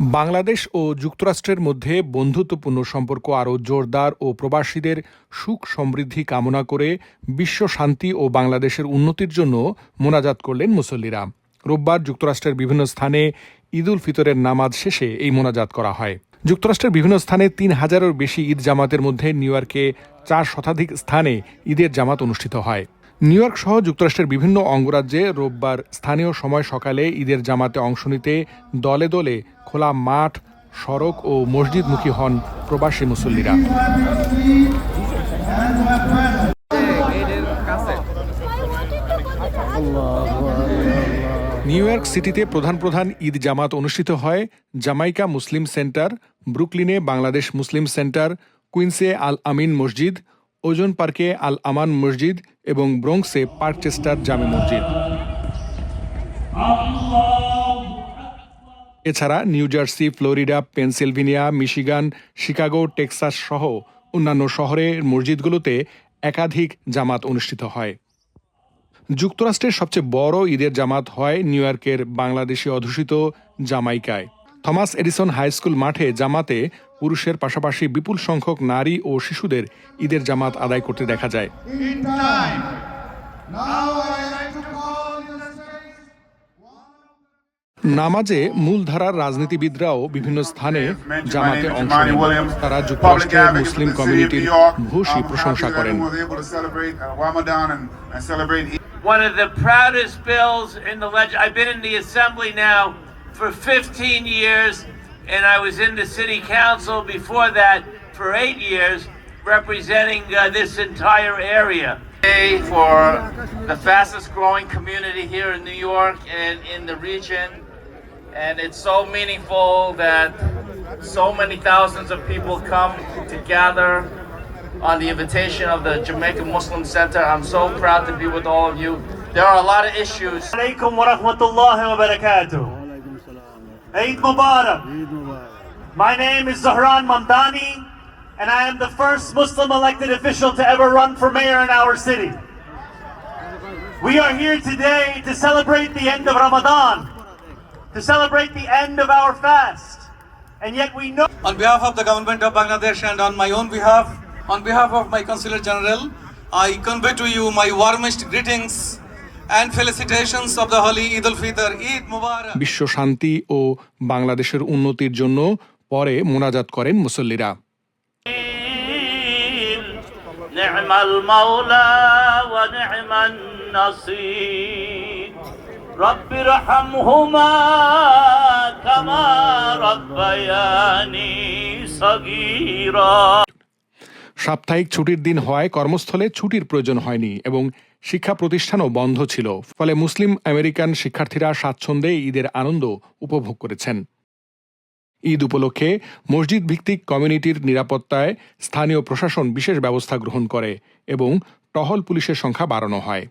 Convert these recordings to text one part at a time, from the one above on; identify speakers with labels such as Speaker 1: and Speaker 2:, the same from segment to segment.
Speaker 1: বাংলাদেশ ও যুক্তরাষ্ট্রের মধ্যে বন্ধুত্বপূর্ণ সম্পর্ক আরও জোরদার ও প্রবাসীদের সুখ সমৃদ্ধি কামনা করে বিশ্ব শান্তি ও বাংলাদেশের উন্নতির জন্য মোনাজাত করলেন মুসল্লিরা। রোববার যুক্তরাষ্ট্রের বিভিন্ন স্থানে ঈদুল ফিতরের নামাজ শেষে এই মোনাজাত করা হয়। যুক্তরাষ্ট্রের বিভিন্ন স্থানে তিন হাজারের বেশি ঈদ জামাতের মধ্যে নিউ ইয়র্কে চার শতাধিক স্থানে ঈদের জামাত অনুষ্ঠিত হয়। নিউ ইয়র্ক সহ যুক্তরাষ্ট্রের বিভিন্ন অঙ্গরাজ্যে রোববার স্থানীয় সময় সকালে ঈদের জামাতে অংশ নিতে দলে দলে খোলা মাঠ, সড়ক ও মসজিদমুখী হন প্রবাসী মুসল্লিরা। নিউ ইয়র্ক সিটিতে প্রধান প্রধান ঈদ জামাত অনুষ্ঠিত হয় জামাইকা মুসলিম সেন্টার, ব্রুকলিনে বাংলাদেশ মুসলিম সেন্টার, কুইন্সে আল আমিন মসজিদ ওজন পার্কে আল আমান মসজিদ এবং ব্রোঙ্কসে পার্কচেস্টার জামে মসজিদ। এছাড়া New Jersey, Florida, Pennsylvania, Michigan, Chicago, Texas সহ অন্যান্য শহরের মসজিদগুলোতে একাধিক জামাত অনুষ্ঠিত হয়। যুক্তরাষ্ট্রের সবচেয়ে বড় ঈদের জামাত হয় নিউ ইয়র্কের বাংলাদেশি অধ্যুষিত জামাইকায়। থমাস এডিসন হাই স্কুল মাঠে জামাতে পুরুষের পাশাপাশি বিপুল সংখ্যক নারী ও শিশুদের ঈদের জামাত আদায় করতে দেখা যায় নামাজে মূলধারার রাজনীতিবিদরাও বিভিন্ন স্থানে জামাতে অংশ তারা যুক্তরাষ্ট্রের মুসলিম কমিউনিটির
Speaker 2: ভূষী
Speaker 1: প্রশংসা করেন
Speaker 3: One of the proudest bills in the legislature. I've been in the assembly now for 15 years, and I was in the city council before that for eight years, representing uh, this entire area.
Speaker 4: For the fastest growing community here in New York and in the region, and it's so meaningful that so many thousands of people come together on the invitation of the Jamaica Muslim Center. I'm so proud to be with all of you. There are a lot of issues.
Speaker 5: Wa rahmatullahi wa barakatuh. Eid Mubarak. My name is Zahran Mamdani, and I am the first Muslim elected official to ever run for mayor in our city. We are here today to celebrate the end of Ramadan, to celebrate the end of our fast, and yet we know.
Speaker 6: On behalf of the government of Bangladesh and on my own behalf, on behalf of my Consular General, I convey to you my warmest greetings
Speaker 1: বিশ্ব শান্তি ও বাংলাদেশের উন্নতির জন্য পরে মোনাজাত করেন মুসল্লিরা
Speaker 3: نعم المولى ونعم النصير رب ارحمهما كما ربياني صغيرا
Speaker 1: সাপ্তাহিক ছুটির দিন হওয়ায় কর্মস্থলে ছুটির প্রয়োজন হয়নি এবং শিক্ষা প্রতিষ্ঠানও বন্ধ ছিল। ফলে মুসলিম আমেরিকান শিক্ষার্থীরা স্বাচ্ছন্দ্যে ঈদের আনন্দ উপভোগ করেছেন। ঈদ উপলক্ষে মসজিদ ভিত্তিক কমিউনিটির নিরাপত্তায় স্থানীয় প্রশাসন বিশেষ ব্যবস্থা গ্রহণ করে এবং টহল পুলিশের সংখ্যা বাড়ানো হয়।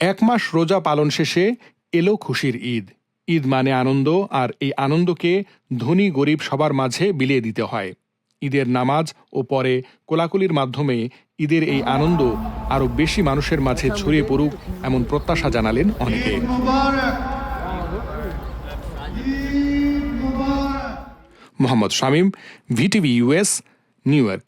Speaker 1: এক মাস রোজা পালন শেষে এলো খুশির ঈদ। ঈদ মানে আনন্দ, আর এই আনন্দকে ধনী গরিব সবার মাঝে বিলিয়ে দিতে হয়। ঈদের নামাজ ও পরে কোলাকুলির মাধ্যমে ঈদের এই আনন্দ আরও বেশি মানুষের মাঝে ছড়িয়ে পড়ুক এমন প্রত্যাশা জানালেন অনেকে. Mohammad Shamim VTV US New
Speaker 7: York.